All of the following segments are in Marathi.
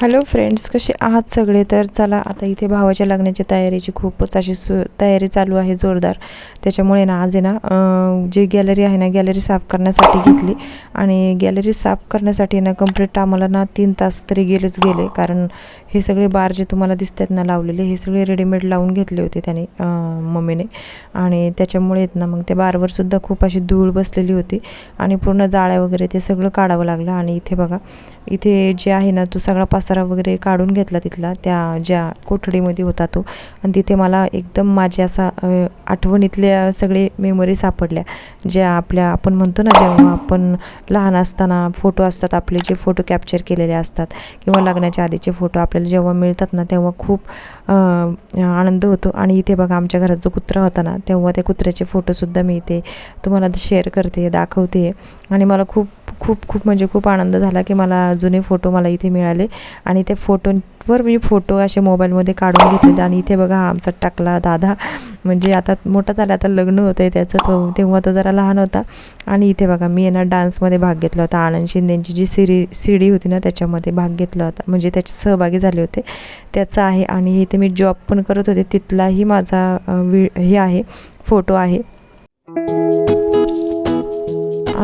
हॅलो फ्रेंड्स कसे आहात सगळे? तर चला आता इथे भावाच्या लग्नाची तयारीची खूपच अशी सु तयारी चालू आहे जोरदार. त्याच्यामुळे ना आज आहे ना जी गॅलरी आहे ना गॅलरी साफ करण्यासाठी घेतली. आणि गॅलरी साफ करण्यासाठी ना कंप्लीट आम्हाला ना तीन तास तरी गेलेच गेले. कारण हे सगळे बार जे तुम्हाला दिसतात ना लावलेले हे सगळे रेडीमेड लावून घेतले होते त्याने मम्मीने. आणि त्याच्यामुळे आहेत ना मग त्या बारवरसुद्धा खूप अशी धूळ बसलेली होती. आणि पूर्ण जाळ्या वगैरे ते सगळं काढावं लागलं. आणि इथे बघा इथे जे आहे ना तो सगळा कचरा वगैरे काढून घेतला तिथला त्या ज्या कोठडीमध्ये होता तो. आणि तिथे मला एकदम माझ्या असा आठवणीतल्या सगळे मेमरी सापडल्या. ज्या आपल्या आपण म्हणतो ना जेव्हा आपण लहान असताना फोटो असतात आपले जे फोटो कॅप्चर केलेले असतात किंवा लग्नाच्या आधीचे फोटो आपल्याला जेव्हा मिळतात ना तेव्हा खूप आनंद होतो. आणि इथे बघा आमच्या घरात जो कुत्रा होता ना तेव्हा त्या कुत्र्याचे फोटोसुद्धा मी इथे तुम्हाला शेअर करते दाखवते. आणि मला खूप खूप खूप म्हणजे खूप आनंद झाला की मला जुने फोटो मला इथे मिळाले. आणि त्या ॲपवर मी फोटो असे मोबाईलमध्ये काढून घेतलेले आणि इथे बघा हा आमचा टाकला दादा. म्हणजे आता मोठा झाला आता लग्न होतं आहे त्याचं तो तेव्हा तो जरा लहान होता. आणि इथे बघा मी आहे ना डान्समध्ये भाग घेतला होता. आनंद शिंदेची जी सिरी सिडी होती ना त्याच्यामध्ये भाग घेतला होता. म्हणजे त्याचे सहभागी झाले होते. त्याचं आहे आणि इथे मी जॉब पण करत होते. तिथलाही माझा वि हे आहे फोटो आहे.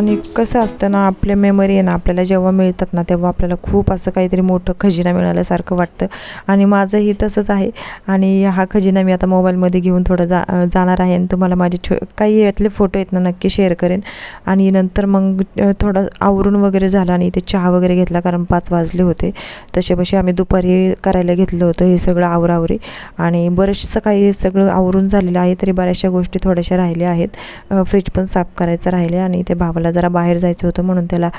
आणि कसं असतं ना आपल्या मेमरी आहे ना आपल्याला जेव्हा मिळतात ना तेव्हा आपल्याला खूप असं काहीतरी मोठं खजिना मिळाल्यासारखं वाटतं. आणि माझंही तसंच आहे. आणि हा खजिना मी आता मोबाईलमध्ये घेऊन थोडं जा जाणार आहे आणि तुम्हाला माझे छो काही यातले फोटो आहेत ना नक्की शेअर करेन. आणि नंतर मग थोडं आवरून वगैरे झालं आणि इथे चहा वगैरे घेतला कारण पाच वाजले होते. तसे आम्ही दुपारी करायला घेतलं होतं हे सगळं आवरावरी. आणि बरेचसं काही हे सगळं आवरून झालेलं आहे तरी बऱ्याचशा गोष्टी थोड्याशा राहिल्या आहेत. फ्रीज पण साफ करायचं राहिले आणि ते भावाला जरा बाहेर जायचं होतं म्हणून त्याला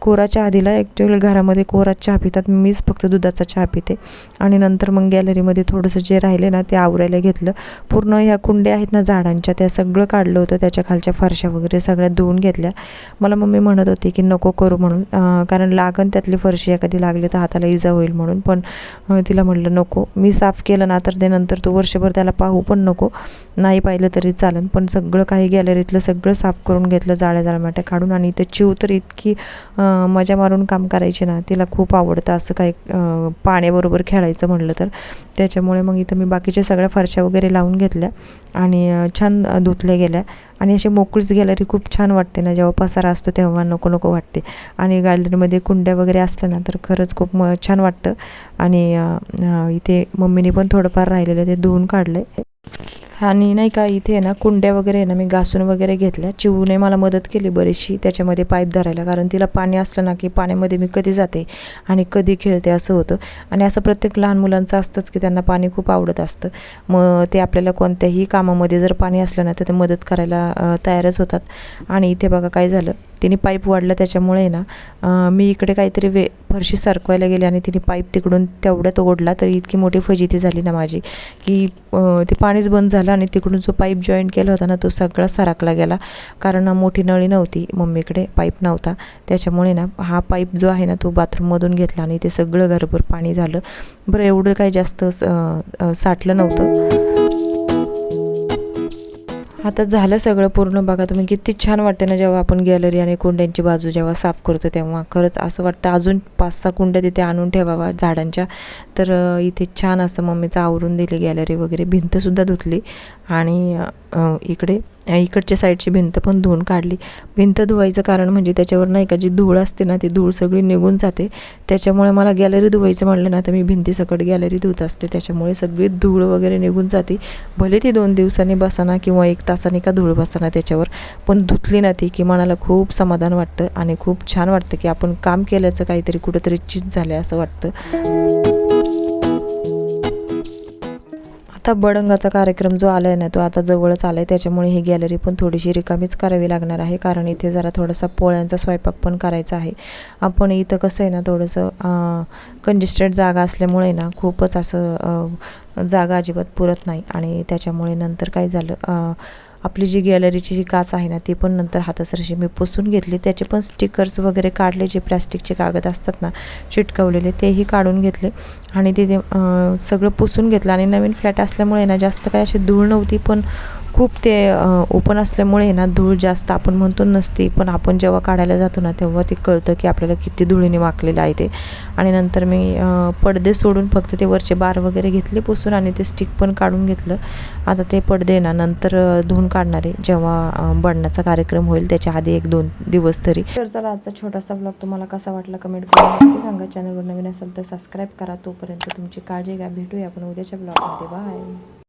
कोरा चहा दिला ॲक्च्युअली घरामध्ये कोरा चहा पितात. मीच फक्त दुधाचा चहा पिते. आणि नंतर मग गॅलरीमध्ये थोडंसं जे राहिले ना ते आवरायला घेतलं. पूर्ण ह्या कुंड्या आहेत ना झाडांच्या त्या सगळं काढलं होतं. त्याच्या खालच्या फरशा वगैरे सगळ्या धुवून घेतल्या. मला मम्मी म्हणत होती की नको करू म्हणून. कारण लागन त्यातली फरशी एखादी लागली तर हाताला इजा होईल म्हणून. पण तिला म्हटलं नको. मी साफ केलं ना तर ते नंतर तू वर्षभर त्याला पाहू पण नको. नाही पाहिलं तरी चालेल पण सगळं काही गॅलरीतलं सगळं साफ करून घेतलं जाळ्या जाळमाट्या काढून. आणि ते चिव तर इतकी आ, मजा मारून काम करायची ना तिला खूप आवडतं असं काही पाण्याबरोबर खेळायचं म्हटलं तर. त्याच्यामुळे मग इथं मी बाकीच्या सगळ्या फरशा वगैरे लावून घेतल्या आणि छान धुतल्या गेल्या. आणि अशी मोकळीच गॅलरी खूप छान वाटते ना जेव्हा पसारा असतो तेव्हा नको नको वाटते. आणि गॅलरीमध्ये कुंड्या वगैरे असल्या ना तर खरंच खूप म छान वाटतं. आणि इथे मम्मीने पण थोडंफार राहिलेलं ते धुवून काढलं आहे आणि नाही का इथे आहे ना कुंड्या वगैरे आहे ना मी घासून वगैरे घेतल्या. चिवूने मला मदत केली बरीचशी त्याच्यामध्ये पाईप धरायला. कारण तिला पाणी असलं ना की पाण्यामध्ये मी कधी जाते आणि कधी खेळते असं होतं. आणि असं प्रत्येक लहान मुलांचं असतंच की त्यांना पाणी खूप आवडत असतं. मग ते आपल्याला कोणत्याही कामामध्ये जर पाणी असलं ना तर ते मदत करायला तयारच होतात. आणि इथे बघा काय झालं? तिने पाईप वाढलं त्याच्यामुळे ना मी इकडे काहीतरी वे फरशी सरकवायला गेले आणि तिने पाईप तिकडून तेवढ्यात ओढला तरी इतकी मोठी फजिती झाली ना माझी की ते पाणीच बंद झालं आणि तिकडून जो पाईप जॉईन केला होता ना तो सगळा सरकला गेला. कारण मोठी नळी नव्हती मम्मीकडे पाईप नव्हता. त्याच्यामुळे ना हा पाईप जो आहे ना तो बाथरूममधून घेतला आणि ते सगळं घरभर पाणी झालं. बरं एवढं काही जास्त साठलं नव्हतं. आता झालं सगळं पूर्ण बघा तुम्ही किती छान वाटते ना जेव्हा आपण गॅलरी आणि कुंड्यांची बाजू जेव्हा साफ करतो तेव्हा. खरंच असं वाटतं अजून पाच सहा कुंड्या तिथे आणून ठेवावा झाडांच्या. तर इथे छान असं मम्मीचं आवरून दिली गॅलरी वगैरे भिंतसुद्धा धुतली. आणि इकडे इकडच्या साईडची भिंत पण धुवून काढली. भिंत धुवायचं कारण म्हणजे त्याच्यावर नाही का जी धूळ असते ना ती धूळ सगळी निघून जाते. त्याच्यामुळे मला गॅलरी धुवायचं म्हटलं ना तर मी भिंतीसकट गॅलरी धुत असते. त्याच्यामुळे सगळी धूळ वगैरे निघून जाते. भले ती दोन दिवसांनी बसाना किंवा एक तासाने का धूळ बसाना त्याच्यावर पण धुतली ना ती की मनाला खूप समाधान वाटतं आणि खूप छान वाटतं की आपण काम केल्याचं काहीतरी कुठंतरी चीज झालं असं वाटतं. आता बडंगाचा कार्यक्रम जो आला आहे ना तो आता जवळच आला आहे त्याच्यामुळे ही गॅलरी पण थोडीशी रिकामीच करावी लागणार आहे. कारण इथे जरा थोडासा पोळ्यांचा स्वयंपाक पण करायचा आहे. आपण इथं कसं आहे ना थोडंसं कंजेस्टेड जागा असल्यामुळे ना खूपच असं जागा अजिबात पुरत नाही. आणि त्याच्यामुळे नंतर काय झालं आपली जी गॅलरीची जी काच आहे ना ती पण नंतर हातासरशी मी पुसून घेतली. त्याचे पण स्टिकर्स वगैरे काढले जे प्लॅस्टिकचे कागद असतात ना चिटकवलेले तेही काढून घेतले. आणि ते ते, सगळं पुसून घेतलं. आणि नवीन फ्लॅट असल्यामुळे ना जास्त काय अशी धूळ नव्हती पण खूप ते ओपन असल्यामुळे ना धूळ जास्त आपण म्हणतो नसती पण आपण जेव्हा काढायला जातो ना तेव्हा ते कळतं की आपल्याला किती धुळीने वाकलेलं आहे ते. आणि नंतर मी पडदे सोडून फक्त ते वरचे बार वगैरे घेतले पुसून आणि ते स्टिक पण काढून घेतलं. आता ते पडदे ना नंतर धुवून काढणार आहे जेव्हा बनण्याचा कार्यक्रम होईल त्याच्या आधी एक दोन दिवस तरी. तर चला आजचा छोटासा ब्लॉग तुम्हाला कसा वाटला कमेंट करून नक्की सांगा. चॅनलवर नवीन असेल तर सबस्क्राईब करा. तोपर्यंत तुमची काळजी घ्या. भेटूया आपण उद्याच्या ब्लॉगमध्ये बाय